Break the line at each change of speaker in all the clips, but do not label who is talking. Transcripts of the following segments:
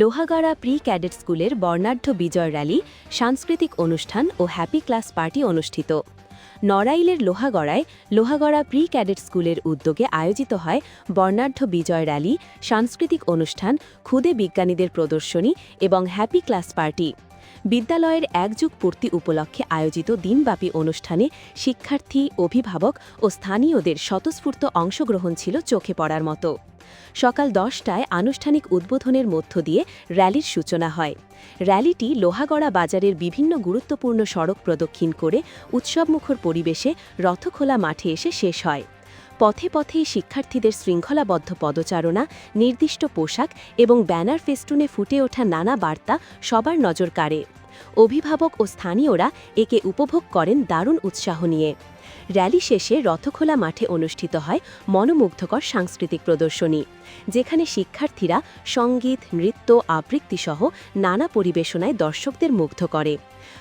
Lohagara pre cadet স্কুলের বর্ণাঢ্য বিজয় rally, সাংস্কৃতিক অনুষ্ঠান ও হ্যাপি ক্লাস পার্টি অনুষ্ঠিত। নড়াইলের লোহাগড়ায় লোহাগড়া প্রি ক্যাডেট স্কুলের উদ্যোগে আয়োজিত হয় বর্ণাঢ্য বিজয় র্যালি, সাংস্কৃতিক অনুষ্ঠান, ক্ষুদে বিজ্ঞানীদের প্রদর্শনী এবং হ্যাপি ক্লাস পার্টি। বিদ্যালয়ের একযুগ পূর্তি উপলক্ষে আয়োজিত দিনব্যাপী অনুষ্ঠানে শিক্ষার্থী, অভিভাবক ও স্থানীয়দের স্বতঃস্ফূর্ত অংশগ্রহণ ছিল চোখে পড়ার মতো। সকাল দশটায় আনুষ্ঠানিক উদ্বোধনের মধ্য দিয়ে র্যালির সূচনা হয়। র্যালিটি লোহাগড়া বাজারের বিভিন্ন গুরুত্বপূর্ণ সড়ক প্রদক্ষিণ করে উৎসবমুখর পরিবেশে রথখোলা মাঠে এসে শেষ হয়। পথে পথেই শিক্ষার্থীদের শৃঙ্খলাবদ্ধ পদচারণা, নির্দিষ্ট পোশাক এবং ব্যানার ফেস্টুনে ফুটে ওঠা নানা বার্তা সবার নজর কাড়ে। অভিভাবক ও স্থানীয়রা একে উপভোগ করেন দারুণ উৎসাহ নিয়ে। র্যালি শেষে রথখোলা মাঠে অনুষ্ঠিত হয় মনোমুগ্ধকর সাংস্কৃতিক প্রদর্শনী, যেখানে শিক্ষার্থীরা সংগীত, নৃত্য, আবৃত্তিসহ নানা পরিবেশনায় দর্শকদের মুগ্ধ করে।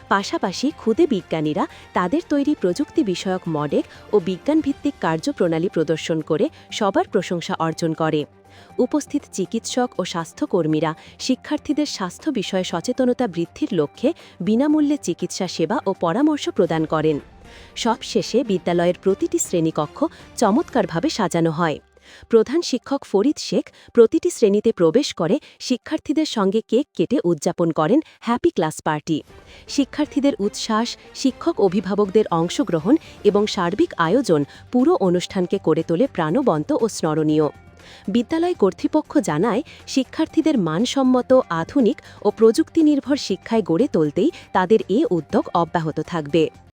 পাশাপাশি ক্ষুদে বিজ্ঞানীরা তাদের তৈরি প্রযুক্তি বিষয়ক মডেল ও বিজ্ঞানভিত্তিক কার্যপ্রণালী প্রদর্শন করে সবার প্রশংসা অর্জন করে। উপস্থিত চিকিৎসক ও স্বাস্থ্যকর্মীরা শিক্ষার্থীদের স্বাস্থ্য বিষয়ে সচেতনতা বৃদ্ধির লক্ষ্যে বিনামূল্যে চিকিৎসা সেবা ও পরামর্শ প্রদান করেন। সবশেষে বিদ্যালয়ের প্রতিটি শ্রেণীকক্ষ চমৎকারভাবে সাজানো হয়। প্রধান শিক্ষক ফরিদ শেখ প্রতিটি শ্রেণীতে প্রবেশ করে শিক্ষার্থীদের সঙ্গে কেক কেটে উদযাপন করেন হ্যাপি ক্লাস পার্টি। শিক্ষার্থীদের উচ্ছ্বাস, শিক্ষক অভিভাবকদের অংশগ্রহণ এবং সার্বিক আয়োজন পুরো অনুষ্ঠানকে করে তোলে প্রাণবন্ত ও স্মরণীয়। বিদ্যালয় কর্তৃপক্ষ জানায়, শিক্ষার্থীদের মানসম্মত, আধুনিক ও প্রযুক্তি নির্ভর শিক্ষায় গড়ে তুলতেই তাদের এ উদ্যোগ অব্যাহত থাকবে।